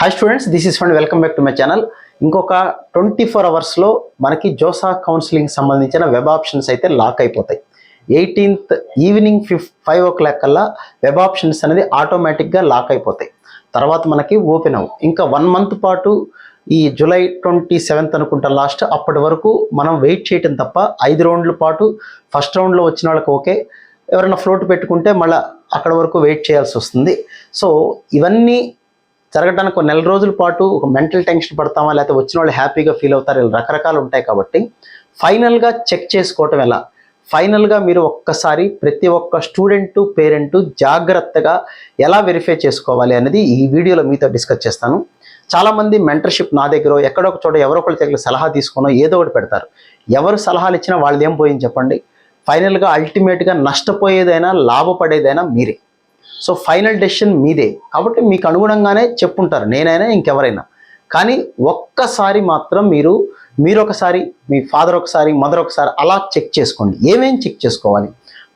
Hi students this is fund welcome back to my channel ఇంకొక twenty four అవర్స్లో మనకి JoSAA counselling సంబంధించిన web options అయితే lock అయిపోతాయి. Eighteenth evening fif five o'clock కల్లా web options అనేది ఆటోమేటిక్గా లాక్ అయిపోతాయి. తర్వాత మనకి ఓపెన్ అవ్వు. ఇంకా వన్ మంత్ పాటు ఈ జూలై ట్వంటీ సెవెంత్ అనుకుంటా లాస్ట్ అప్పటి వరకు మనం వెయిట్ చేయటం తప్ప ఐదు రౌండ్ల పాటు ఫస్ట్ రౌండ్లో వచ్చిన వాళ్ళకి ఓకే. ఎవరైనా ఫ్లోట్ పెట్టుకుంటే మళ్ళీ అక్కడ వరకు వెయిట్ చేయాల్సి వస్తుంది. సో ఇవన్నీ జరగడానికి ఒక నెల రోజుల పాటు ఒక మెంటల్ టెన్షన్ పడతామా లేకపోతే వచ్చిన వాళ్ళు హ్యాపీగా ఫీల్ అవుతారు ఇలా రకరకాలు ఉంటాయి కాబట్టి ఫైనల్గా చెక్ చేసుకోవటం ఎలా? ఫైనల్గా మీరు ఒక్కసారి ప్రతి ఒక్క స్టూడెంట్ పేరెంట్ జాగ్రత్తగా ఎలా వెరిఫై చేసుకోవాలి అనేది ఈ వీడియోలో మీతో డిస్కస్ చేస్తాను. చాలామంది మెంటర్షిప్ నా దగ్గర ఎక్కడో ఒక చోట ఎవరో ఒకరి దగ్గర సలహా తీసుకున్నా ఏదో ఒకటి పెడతారు. ఎవరు సలహాలు ఇచ్చినా వాళ్ళది ఏం పోయింది చెప్పండి. ఫైనల్గా అల్టిమేట్గా నష్టపోయేదైనా లాభపడేదైనా మీరే. సో ఫైనల్ డెసిషన్ మీదే. కాబట్టి మీకు అనుగుణంగానే చెప్పుంటారు. నేనైనా ఇంకెవరైనా. కానీ ఒక్కసారి మాత్రం మీరు మీరు ఒకసారి మీ ఫాదర్ ఒకసారి మదర్ ఒకసారి అలా చెక్ చేసుకోండి. ఏమేం చెక్ చేసుకోవాలి?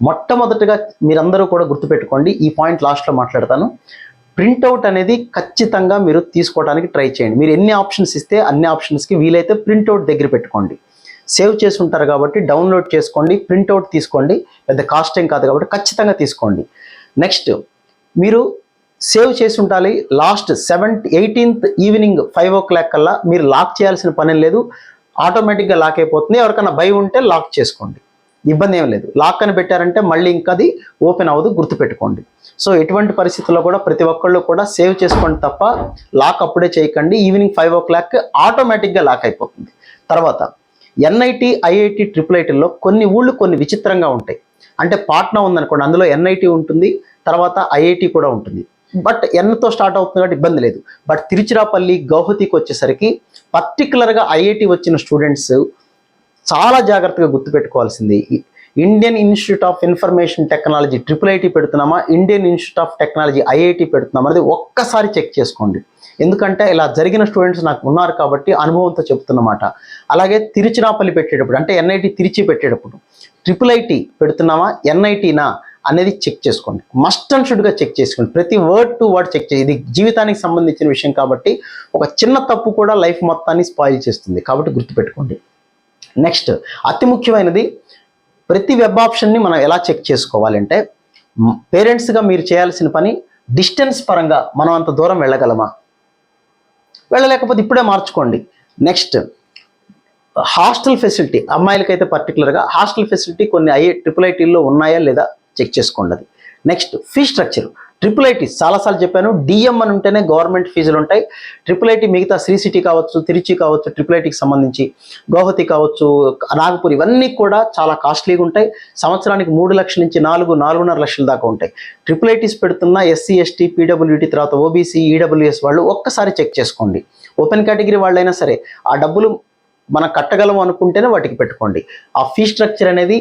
మొట్టమొదటిగా మీరందరూ కూడా గుర్తుపెట్టుకోండి. ఈ పాయింట్ లాస్ట్లో మాట్లాడతాను. ప్రింట్అవుట్ అనేది ఖచ్చితంగా మీరు తీసుకోవడానికి ట్రై చేయండి. మీరు ఎన్ని ఆప్షన్స్ ఇస్తే అన్ని ఆప్షన్స్కి వీలైతే ప్రింట్అవుట్ దగ్గర పెట్టుకోండి. సేవ్ చేసి ఉంటారు కాబట్టి డౌన్లోడ్ చేసుకోండి. ప్రింట్అవుట్ తీసుకోండి. పెద్ద కాస్ట్ ఏం కాదు కాబట్టి ఖచ్చితంగా తీసుకోండి. నెక్స్ట్ మీరు సేవ్ చేసి ఉండాలి. Last seventh eighteenth evening five o'clock కల్లా మీరు లాక్ చేయాల్సిన పని లేదు. ఆటోమేటిక్గా లాక్ అయిపోతుంది. ఎవరికైనా భయం ఉంటే లాక్ చేసుకోండి. ఇబ్బంది ఏం లేదు. లాక్ అని పెట్టారంటే మళ్ళీ ఇంకా అది ఓపెన్ అవ్వదు గుర్తుపెట్టుకోండి. సో ఎటువంటి పరిస్థితుల్లో కూడా ప్రతి ఒక్కళ్ళు కూడా సేవ్ చేసుకోండి తప్ప లాక్ అప్పుడే చేయకండి. ఈవినింగ్ ఫైవ్ ఓ క్లాక్ ఆటోమేటిక్గా లాక్ అయిపోతుంది. తర్వాత ఎన్ఐటి ఐఐటి ట్రిపుల్ ఐటీల్లో కొన్ని ఊళ్ళు కొన్ని విచిత్రంగా ఉంటాయి. అంటే పాట్నా ఉందనుకోండి అందులో ఎన్ఐటి ఉంటుంది తర్వాత ఐఐటి కూడా ఉంటుంది. బట్ ఎన్తో స్టార్ట్ అవుతుంది కాబట్టి ఇబ్బంది లేదు. బట్ తిరుచిరాపల్లి గౌహతికి వచ్చేసరికి పర్టికులర్గా ఐఐటి వచ్చిన స్టూడెంట్స్ చాలా జాగ్రత్తగా గుర్తుపెట్టుకోవాల్సింది. Indian Institute of Information Technology triple IT పెడుతున్నామా? Indian Institute of Technology IIT పెడుతున్నామా అనేది ఒక్కసారి చెక్ చేసుకోండి. ఎందుకంటే ఇలా జరిగిన స్టూడెంట్స్ నాకు ఉన్నారు కాబట్టి అనుభవంతో చెప్తున్నమాట. అలాగే తిరుచినాపల్లి పెట్టేటప్పుడు అంటే ఎన్ఐటి తిరిచి పెట్టేటప్పుడు ట్రిపుల్ ఐటీ పెడుతున్నామా ఎన్ఐటీనా అనేది చెక్ చేసుకోండి. మస్ట్ అండ్ షుడ్గా చెక్ చేసుకోండి. ప్రతి వర్డ్ టు వర్డ్ చెక్ చేసి ఇది జీవితానికి సంబంధించిన విషయం కాబట్టి ఒక చిన్న తప్పు కూడా లైఫ్ మొత్తాన్ని స్పాయిల్ చేస్తుంది. కాబట్టి గుర్తుపెట్టుకోండి. నెక్స్ట్ అతి ముఖ్యమైనది ప్రతి వెబ్ ఆప్షన్ని మనం ఎలా చెక్ చేసుకోవాలంటే పేరెంట్స్గా మీరు చేయాల్సిన పని డిస్టెన్స్ పరంగా మనం అంత దూరం వెళ్ళగలమా? వెళ్ళలేకపోతే ఇప్పుడే మార్చుకోండి. నెక్స్ట్ హాస్టల్ ఫెసిలిటీ అమ్మాయిలకైతే పర్టికులర్గా హాస్టల్ ఫెసిలిటీ కొన్ని ఐ ట్రిపుల్ ఐటీల్లో ఉన్నాయా లేదా చెక్ చేసుకోండి అది. Next fee structure triple IT చాలాసార్లు చెప్పాను. డిఎం అని ఉంటేనే గవర్నమెంట్ ఫీజులు ఉంటాయి. ట్రిపుల్ ఐటీ మిగతా శ్రీ సిటీ కావచ్చు తిరుచి కావచ్చు ట్రిపుల్ ఐటీకి సంబంధించి గౌహతి కావచ్చు నాగపూర్ ఇవన్నీ కూడా చాలా కాస్ట్లీగా ఉంటాయి. సంవత్సరానికి మూడు లక్షల నుంచి నాలుగు నాలుగున్నర లక్షల దాకా ఉంటాయి. ట్రిపుల్ ఐటీస్ పెడుతున్న ఎస్సీ ఎస్టీ పీడబ్ల్యూటీ తర్వాత ఓబీసీ ఈడబ్ల్యూఎస్ వాళ్ళు ఒక్కసారి చెక్ చేసుకోండి. ఓపెన్ కేటగిరీ వాళ్ళైనా సరే ఆ డబ్బులు మనం కట్టగలం అనుకుంటేనే వాటికి పెట్టుకోండి. ఆ ఫీ స్ట్రక్చర్ అనేది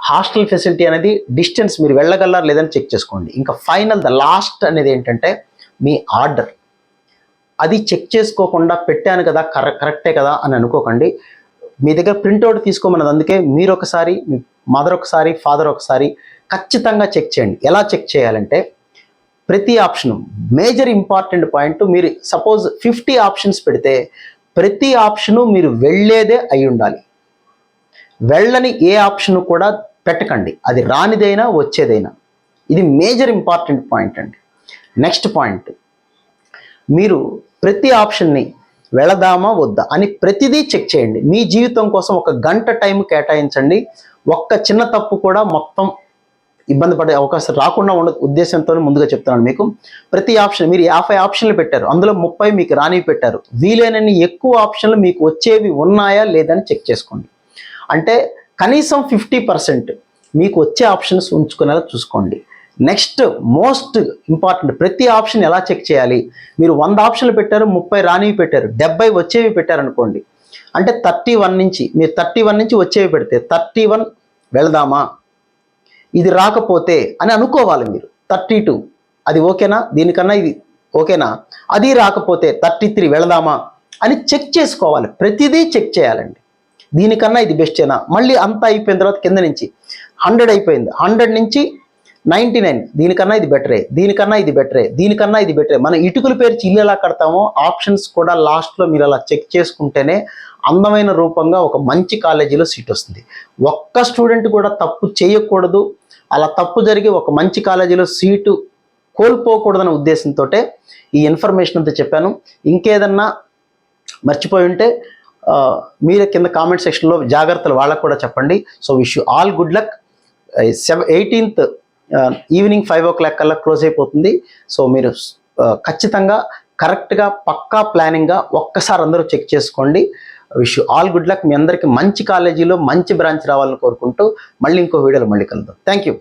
హాస్టల్ ఫెసిలిటీ అనేది డిస్టెన్స్ మీరు వెళ్ళగలరా లేదని చెక్ చేసుకోండి. ఇంకా ఫైనల్ ద లాస్ట్ అనేది ఏంటంటే మీ ఆర్డర్. అది చెక్ చేసుకోకుండా పెట్టాను కదా కరెక్టే కదా అని అనుకోకండి. మీ దగ్గర ప్రింట్అవుట్ తీసుకోమన్నది అందుకే మీరు ఒకసారి మీ మదర్ ఒకసారి ఫాదర్ ఒకసారి ఖచ్చితంగా చెక్ చేయండి. ఎలా చెక్ చేయాలంటే ప్రతి ఆప్షన్ మేజర్ ఇంపార్టెంట్ పాయింట్ మీరు సపోజ్ ఫిఫ్టీ ఆప్షన్స్ పెడితే ప్రతి ఆప్షను మీరు వెళ్ళేదే అయి ఉండాలి. వెళ్ళని ఏ ఆప్షన్ కూడా పెట్టకండి. అది రానిదైనా వచ్చేదైనా. ఇది మేజర్ ఇంపార్టెంట్ పాయింట్ అండి. Next point. మీరు ప్రతి ఆప్షన్ని వెళదామా వద్దా అని ప్రతిదీ చెక్ చేయండి. మీ జీవితం కోసం ఒక గంట టైం కేటాయించండి. ఒక్క చిన్న తప్పు కూడా మొత్తం ఇబ్బంది పడే అవకాశం రాకుండా ఉండ ఉద్దేశంతో ముందుగా చెప్తున్నాను మీకు. ప్రతి ఆప్షన్ మీరు యాభై ఆప్షన్లు పెట్టారు. అందులో ముప్పై మీకు రానివి పెట్టారు. వీలైనన్ని ఎక్కువ ఆప్షన్లు మీకు వచ్చేవి ఉన్నాయా లేదని చెక్ చేసుకోండి. అంటే కనీసం ఫిఫ్టీ పర్సెంట్ మీకు వచ్చే ఆప్షన్స్ ఉంచుకునేలా చూసుకోండి. నెక్స్ట్ మోస్ట్ ఇంపార్టెంట్ ప్రతి ఆప్షన్ ఎలా చెక్ చేయాలి? మీరు వంద ఆప్షన్లు పెట్టారు ముప్పై రానివి పెట్టారు డెబ్బై వచ్చేవి పెట్టారనుకోండి. అంటే థర్టీ వన్ నుంచి మీరు థర్టీ వన్ నుంచి వచ్చేవి పెడితే థర్టీ వన్ వెళదామా? ఇది రాకపోతే అని అనుకోవాలి మీరు. థర్టీ టూ అది ఓకేనా? దీనికన్నా ఇది ఓకేనా? అది రాకపోతే థర్టీ త్రీ వెళదామా? అని చెక్ చేసుకోవాలి. ప్రతిదీ చెక్ చేయాలండి. దీనికన్నా ఇది బెస్టేనా మళ్ళీ అంతా అయిపోయిన తర్వాత కింద నుంచి హండ్రెడ్ అయిపోయింది. హండ్రెడ్ నుంచి నైంటీ నైన్ దీనికన్నా ఇది బెటరే దీనికన్నా ఇది బెటరే దీనికన్నా ఇది బెటరే మనం ఇటుకలు పేర్చి ఇల్లు ఎలా కడతామో ఆప్షన్స్ కూడా లాస్ట్లో మీరు అలా చెక్ చేసుకుంటేనే అందమైన రూపంగా ఒక మంచి కాలేజీలో సీట్ వస్తుంది. ఒక్క స్టూడెంట్ కూడా తప్పు చేయకూడదు. అలా తప్పు జరిగి ఒక మంచి కాలేజీలో సీటు కోల్పోకూడదనే ఉద్దేశంతో ఈ ఇన్ఫర్మేషన్ అంతా చెప్పాను. ఇంకేదన్నా మర్చిపోయి ఉంటే మీరే కింద కామెంట్ సెక్షన్లో జాగ్రత్తలు వాళ్ళకు కూడా చెప్పండి. So wish you all good luck seven eighteenth evening five o'clock కల్లా క్లోజ్ అయిపోతుంది. సో మీరు ఖచ్చితంగా కరెక్ట్గా పక్కా ప్లానింగ్గా ఒక్కసారి అందరూ చెక్ చేసుకోండి. Wish you all good luck మీ అందరికీ మంచి కాలేజీలో మంచి బ్రాంచ్ రావాలని కోరుకుంటూ మళ్ళీ ఇంకో వీడియోలో మళ్ళీ కలుద్దాం. Thank you